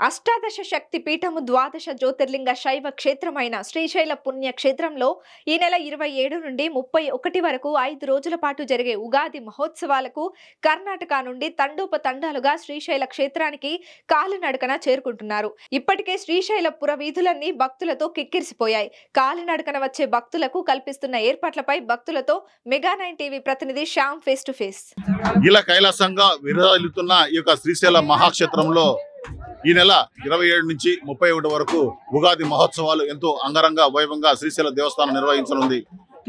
అష్టాదశ శక్తి పీఠము ద్వాదశ జ్యోతిర్లింగ శైవ క్షేత్రమైన శ్రీశైల పుణ్య క్షేత్రంలో ఈ నెల ఇరవై ఏడు నుండి ముప్పై ఒకటి వరకు ఐదు రోజుల పాటు జరిగే ఉగాది మహోత్సవాలకు కర్ణాటక నుండి తండోపతండాలుగా శ్రీశైల క్షేత్రానికి కాలినడకన చేరుకుంటున్నారు. ఇప్పటికే శ్రీశైల పురవీధులన్నీ భక్తులతో కిక్కిరిసిపోయాయి. కాలినడకన వచ్చే భక్తులకు కల్పిస్తున్న ఏర్పాట్లపై భక్తులతో మెగా నైన్ టీవీ ప్రతినిధి శ్యామ్ ఫేస్ టు ఫేస్. ఇలా కైలాసంగా విరాజిల్లుతున్న ఈ యొక్క శ్రీశైల మహాక్షేత్రంలో ఈ నెల ఇరవై ఏడు నుంచి ముప్పై ఒకటి వరకు ఉగాది మహోత్సవాలు ఎంతో అంగరంగ వైభవంగా శ్రీశైల దేవస్థానం నిర్వహించనుంది.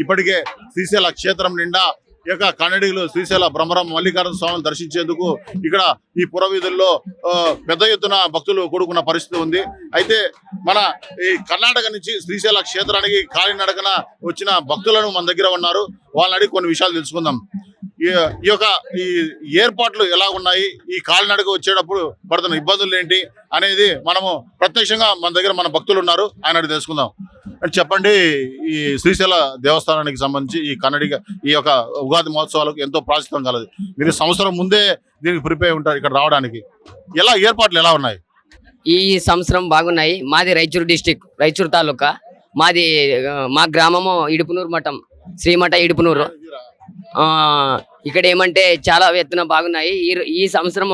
ఇప్పటికే శ్రీశైల క్షేత్రం నిండా ఈ యొక్క కన్నడిగులు శ్రీశైల బ్రహ్మరం మల్లికార్జున స్వామిని దర్శించేందుకు ఇక్కడ ఈ పురవీధుల్లో పెద్ద ఎత్తున భక్తులు కూడుకున్న పరిస్థితి ఉంది. అయితే మన ఈ కర్ణాటక నుంచి శ్రీశైల క్షేత్రానికి కాలినడకన వచ్చిన భక్తులను మన దగ్గర ఉన్నారు. వాళ్ళని అడిగి కొన్ని విషయాలు తెలుసుకుందాం. ఈ ఈ యొక్క ఈ ఏర్పాట్లు ఎలా ఉన్నాయి? ఈ కాలినడక వచ్చేటప్పుడు పడుతున్న ఇబ్బందులు ఏంటి? అనేది మనము ప్రత్యక్షంగా మన దగ్గర మన భక్తులు ఉన్నారు. ఆయన తెలుసుకుందాం. అంటే చెప్పండి ఈ శ్రీశైల దేవస్థానానికి సంబంధించి ఈ కన్నడిగ ఈ యొక్క ఉగాది మహోత్సవాలకు ఎంతో ప్రాశస్త్యం కలదు. మీరు సంవత్సరం ముందే దీనికి ప్రిపేర్ ఉంటారు ఇక్కడ రావడానికి. ఎలా ఏర్పాట్లు ఎలా ఉన్నాయి? ఈ సంవత్సరం బాగున్నాయి. మాది రాయచూరు డిస్టిక్ రాయచూరు తాలూకా. మాది మా గ్రామము ఇడుపునూరు మఠం శ్రీమఠ ఇడుపునూరు. ఇక్కడ ఏమంటే చాలా ఎత్తున బాగున్నాయి. ఈ ఈ సంవత్సరం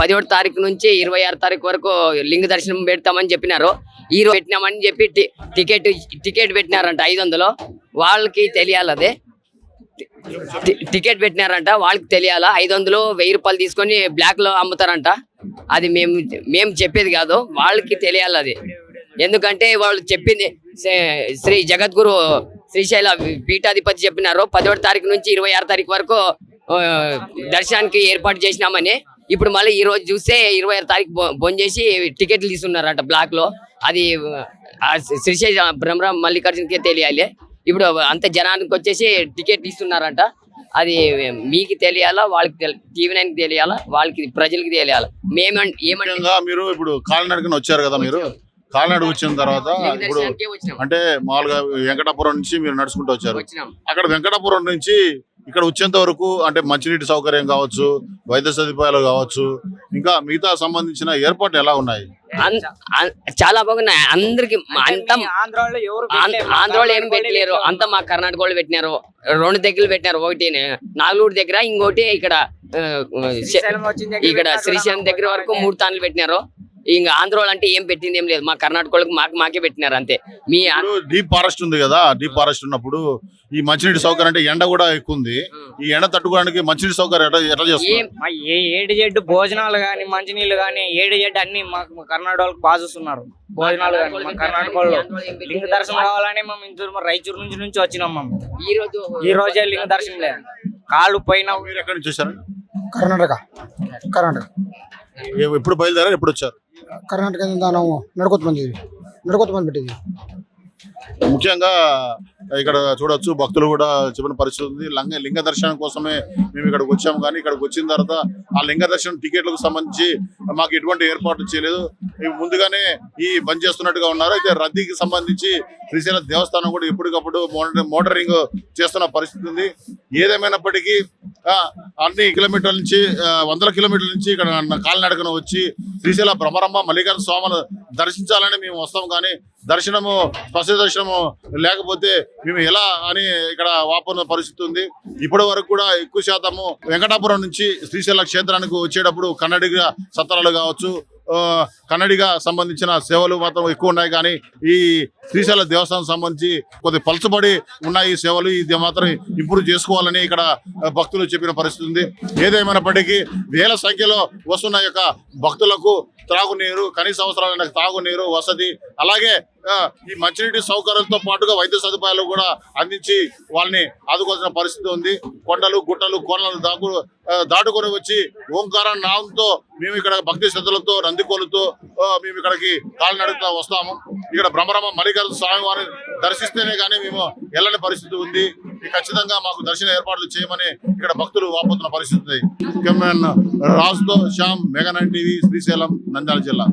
పదిహేడు తారీఖు నుంచి ఇరవై ఆరు తారీఖు వరకు లింగ దర్శనం పెడతామని చెప్పినారు. ఈ రోజు పెట్టినామని చెప్పి టికెట్ టికెట్ పెట్టినారంట ఐదు వందలు వాళ్ళకి తెలియాలి అదే. టికెట్ పెట్టినారంట వాళ్ళకి తెలియాలా? ఐదు వందలు వెయ్యి రూపాయలు తీసుకొని బ్లాక్లో అమ్ముతారంట. అది మేము మేము చెప్పేది కాదు వాళ్ళకి తెలియాలి అది. ఎందుకంటే వాళ్ళు చెప్పింది శ్రీ- శ్రీ జగద్గురు శ్రీశైల పీఠాధిపతి చెప్పినారు. పదిహేడు తారీఖు నుంచి ఇరవై ఆరు తారీఖు వరకు దర్శనానికి ఏర్పాటు చేసినామని. ఇప్పుడు మళ్ళీ ఈ రోజు చూస్తే ఇరవై ఆరు తారీఖు బొన్ చేసి టికెట్లు తీసుకున్నారట బ్లాక్లో అది శ్రీశైల బ్రహ్మ మల్లికార్జునకే తెలియాలి. ఇప్పుడు అంత జనానికి వచ్చేసి టికెట్ ఇస్తున్నారంట అది మీకు తెలియాలా వాళ్ళకి టీవీ నైన్ తెలియాలా వాళ్ళకి ప్రజలకి తెలియాలా? మేమం ఏమంటే మీరు ఇప్పుడు కాలినడకన వచ్చారు కదా మీరు? కాలినడక వచ్చిన తర్వాత ఇప్పుడు అంటే మామూలుగా వెంకటాపురం నుంచి మీరు నడుచుకుంటూ వచ్చారు. అక్కడ వెంకటాపురం నుంచి ఇక్కడ వచ్చేంత వరకు అంటే మంచినీటి సౌకర్యం కావచ్చు వైద్య సదుపాయాలు కావచ్చు ఇంకా మిగతా సంబంధించిన ఏర్పాట్లు ఎలా ఉన్నాయి? చాలా బాగున్నాయి. అందరికి అంతా ఆంధ్రాలో ఎవరు ఆంధ్ర. ఆంధ్రాలో ఏం వాళ్ళే పెట్టలేరు. అంతా మా కర్ణాటక వాళ్ళు పెట్టినారు. రెండు దగ్గర పెట్టినారు. ఒకటి నాగలూరు దగ్గర ఇంకోటి ఇక్కడ ఇక్కడ శ్రీశైలం దగ్గర వరకు మూడు తాన్లు పెట్టినారు. ఇంకా ఆంధ్ర వాళ్ళు అంటే ఏం పెట్టింది ఏం లేదు. మా కర్ణాటక వాళ్ళకి మాకు మాకే పెట్టినారు అంతే. మీ డీప్ ఫారెస్ట్ ఉంది కదా డీప్ ఫారెస్ట్ ఉన్నప్పుడు ఈ మంచినీటి సౌకర్యం అంటే ఎండ కూడా ఎక్కువ ఉంది. ఈ ఎండ తట్టుకోవడానికి మంచినీటి సౌకర్యం ఎట్లా చేస్తారు మా ఏ ఏడు జడ్డు భోజనాలు గాని మంచినీళ్ళు గాని ఏడు జడ్డు అన్ని మాకు మా కర్ణాటక వాళ్ళకి బాగా చూస్తున్నారు. భోజనాలు గాని మా కర్ణాటక వాళ్ళు లింగ దర్శనం కావాలని మేము ఇంతూరు రాయచూరు నుంచి నుంచి వచ్చినాం మేము. ఈ రోజు ఈ రోజే లింగ దర్శనం లేదు. కాళ్ళు పోయినా మీరు ఎక్కడి నుంచి వచ్చారు? కర్ణాటక. కర్ణాటక. ఎప్పుడు బయలుదేరారు? ఎప్పుడు వచ్చారు? ಕರ್ನಾಟಕದಿಂದ ನಾವು ನಡ್ಕೋತ ಬಂದಿದ್ವಿ ನಡ್ಕೋತ ಬಂದ್ಬಿಟ್ಟಿದ್ವಿ ಮುಖ್యంగా ఇక్కడ చూడొచ్చు భక్తులు కూడా చెప్పిన పరిస్థితి ఉంది. లింగ లింగ దర్శనం కోసమే మేము ఇక్కడికి వచ్చాము. కానీ ఇక్కడికి వచ్చిన తర్వాత ఆ లింగ దర్శనం టికెట్లకు సంబంధించి మాకు ఎటువంటి ఏర్పాట్లు చేయలేదు. ముందుగానే ఈ బంద్ చేస్తున్నట్టుగా ఉన్నారు. అయితే రద్దీకి సంబంధించి శ్రీశైల దేవస్థానం కూడా ఎప్పటికప్పుడు మోటరింగ్ చేస్తున్న పరిస్థితి ఉంది. ఏదేమైనప్పటికీ ఆ, అన్ని కిలోమీటర్ల నుంచి వందల కిలోమీటర్ల నుంచి ఇక్కడ కాలినడకన వచ్చి శ్రీశైల భ్రమరమ్మ మల్లికార్జున స్వామి దర్శించాలని మేము వస్తాం కానీ దర్శనము స్పష్ట దర్శనము లేకపోతే మేము ఎలా అని ఇక్కడ వాపున్న పరిస్థితి ఉంది. ఇప్పటి వరకు కూడా ఎక్కువ శాతము వెంకటాపురం నుంచి శ్రీశైల క్షేత్రానికి వచ్చేటప్పుడు కన్నడిగా సత్రాలు కావచ్చు కన్నడిగా సంబంధించిన సేవలు మాత్రం ఎక్కువ ఉన్నాయి కానీ ఈ శ్రీశైల దేవస్థానం సంబంధించి కొద్ది పలుచబడి ఉన్నాయి సేవలు. ఇది మాత్రం ఇంప్రూవ్ చేసుకోవాలని ఇక్కడ భక్తులు చెప్పిన పరిస్థితి ఉంది. ఏదేమైనప్పటికీ వేల సంఖ్యలో వస్తున్న యొక్క భక్తులకు త్రాగునీరు కనీస అవసరాలైన తాగునీరు వసతి అలాగే ఆ, ఈ మంచినీటి సౌకర్యాలతో పాటుగా వైద్య సదుపాయాలు కూడా అందించి వాళ్ళని ఆదుకోవాల్సిన పరిస్థితి ఉంది. కొండలు గుట్టలు కోనలు దాకు దాటుకొని వచ్చి ఓంకార నామంతో మేము ఇక్కడ భక్తి శ్రద్ధలతో నందికోలుతో మేము ఇక్కడికి కాలినడుగుతా వస్తాము. ఇక్కడ భ్రమరమ మలిక స్వామి వారిని దర్శిస్తేనే కానీ మేము వెళ్ళని పరిస్థితి ఉంది. ఈ ఖచ్చితంగా మాకు దర్శన ఏర్పాట్లు చేయమని ఇక్కడ భక్తులు వాపోతున్న పరిస్థితి ఉంది. కెమెరామెన్ రాజుతో Shyam Mega nine TV Srisailam Nandyal జిల్లా.